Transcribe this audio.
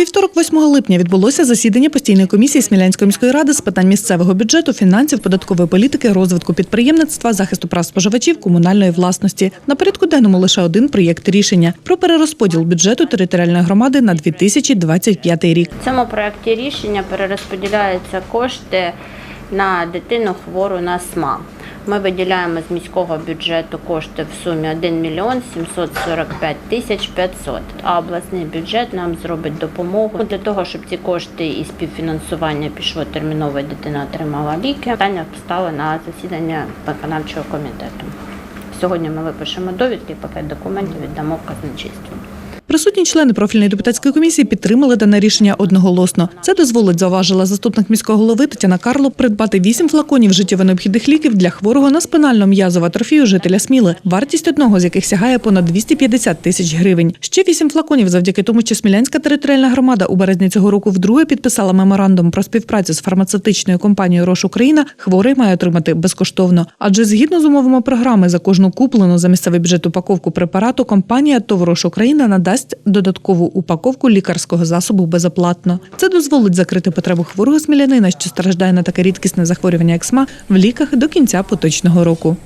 вівторок, 8 липня, відбулося засідання постійної комісії Смілянської міської ради з питань місцевого бюджету, фінансів, податкової політики, розвитку підприємництва, захисту прав споживачів, комунальної власності. На порядку денному лише один проєкт рішення про перерозподіл бюджету територіальної громади на 2025 рік. В цьому проєкті рішення перерозподіляються кошти на дитину хвору на СМА. Ми виділяємо з міського бюджету кошти в сумі 1 мільйон 745 тисяч 500, а обласний бюджет нам зробить допомогу для того, щоб ці кошти і співфінансування пішло терміново, дитина отримала ліки. Питання стало на засідання виконавчого комітету. Сьогодні ми випишемо довідки, пакет документів віддамо в. Присутні члени профільної депутатської комісії підтримали дане рішення одноголосно. Це дозволить, зауважила заступник міського голови Тетяна Карло, придбати вісім флаконів життєво необхідних ліків для хворого на спинальну м'язову атрофію жителя Сміли, вартість одного з яких сягає понад 250 тисяч гривень. Ще вісім флаконів завдяки тому, що Смілянська територіальна громада у березні цього року вдруге підписала меморандум про співпрацю з фармацевтичною компанією Рош Україна. Хворий має отримати безкоштовно. Адже згідно з умовами програми за кожну куплену за місцевий бюджет упаковку препарату, компанія ТОВ «Рош Україна надасть додаткову упаковку лікарського засобу безоплатно. Це дозволить закрити потребу хворого смілянина, що страждає на таке рідкісне захворювання як СМА, в ліках до кінця поточного року.